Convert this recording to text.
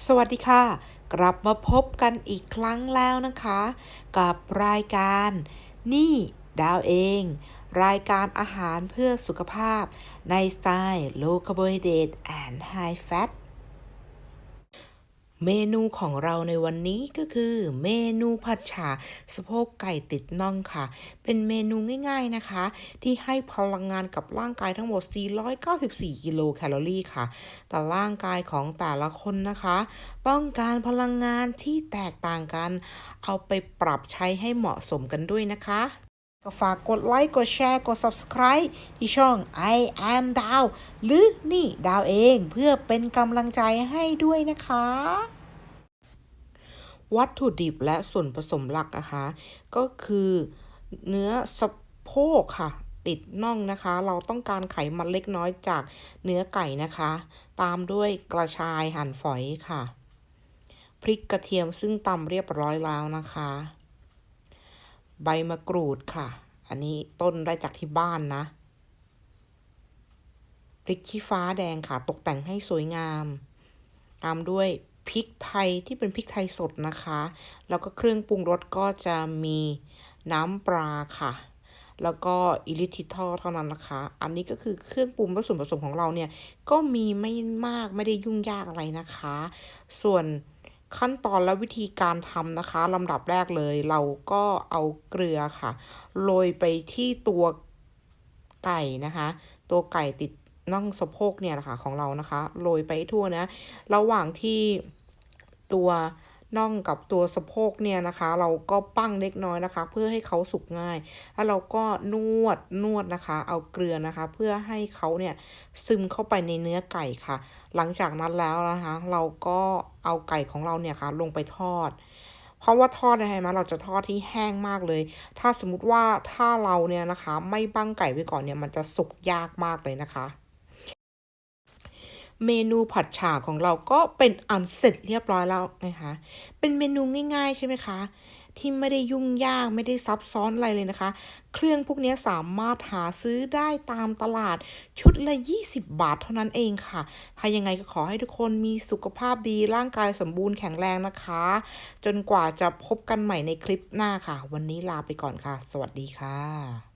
สวัสดีค่ะ กลับมาพบกันอีกครั้งแล้วนะคะ กับรายการ นี่ดาวเอง รายการอาหารเพื่อสุขภาพ ในสไตล์ low carbohydrate and high fat เมนูของเราในวันนี้ก็คือ เมนูผัดฉ่าสะโพกไก่ติดน่องค่ะ เป็นเมนูง่ายๆนะคะ ที่ให้พลังงานกับร่างกายทั้งหมด 494 กิโลแคลอรี่ค่ะ แต่ร่างกายของแต่ละคนนะคะ ต้องการพลังงานที่แตกต่างกัน เอาไปปรับใช้ให้เหมาะสมกันด้วยนะคะ ก็ฝากกดไลค์ กดแชร์ กด subscribe ที่ช่อง I am ดาวหรือนี่ดาวเองเพื่อเป็นกำลังใจให้ด้วยนะคะ วัตถุดิบและส่วนผสมหลักนะคะ ก็คือเนื้อสะโพกค่ะ ติดน่องนะคะ เราต้องการไขมันเล็กน้อยจากเนื้อไก่นะคะ ตามด้วยกระชายหั่นฝอยค่ะ พริกกระเทียมซึ่งตำเรียบร้อยแล้วนะคะ ใบมะกรูดค่ะ อันนี้ต้นได้จากที่บ้านนะพริกชี้ฟ้าแดงค่ะ ตกแต่งให้สวยงาม ตามด้วยพริกไทยที่เป็นพริกไทยสดนะคะ แล้วก็เครื่องปรุงรสก็จะมีน้ำปลาค่ะ แล้วก็อิลิทิทอลเท่านั้นนะคะ อันนี้ก็คือเครื่องปรุงและส่วนผสมของเราเนี่ย ก็มีไม่มากไม่ได้ยุ่งยากอะไรนะคะ ส่วน ขั้นตอนและวิธีการทำนะคะลำดับแรกเลย เราก็เอาเกลือค่ะโรยไปที่ตัวไก่นะคะ ตัวไก่ติดน่องสะโพกเนี่ยนะคะของเรานะคะโรยไปทั่วนะ ระหว่างที่ตัว น่องกับตัวสะโพกเนี่ยนะคะ เราก็ปั้งเล็กน้อยนะคะ เพื่อให้เขาสุกง่าย แล้วเราก็นวดนวดนะคะ เอาเกลือนะคะ เพื่อให้เขาเนี่ยซึมเข้าไปในเนื้อไก่ค่ะ หลังจากนั้นแล้วนะคะ เราก็เอาไก่ของเราเนี่ยค่ะ ลงไปทอด เพราะว่าทอดนะฮะมเราจะทอดที่แห้งมากเลย ถ้าสมมติว่าถ้าเราเนี่ยนะคะ ไม่บั้งไก่ไว้ก่อนเนี่ยมันจะสุกยากมากเลยนะคะ เมนูผัดฉ่าของเราก็เป็นอันเสร็จเรียบร้อยแล้วนะคะ เป็นเมนูง่าย ๆ ใช่ไหมคะ ที่ไม่ได้ยุ่งยากไม่ได้ซับซ้อนอะไรเลยนะคะ เครื่องพวกนี้สามารถหาซื้อได้ตามตลาดชุดละ 20 บาทเท่านั้นเองค่ะ ถ้ายังไงก็ขอให้ทุกคนมีสุขภาพดีร่างกายสมบูรณ์แข็งแรงนะคะ จนกว่าจะพบกันใหม่ในคลิปหน้าค่ะ วันนี้ลาไปก่อนค่ะ สวัสดีค่ะ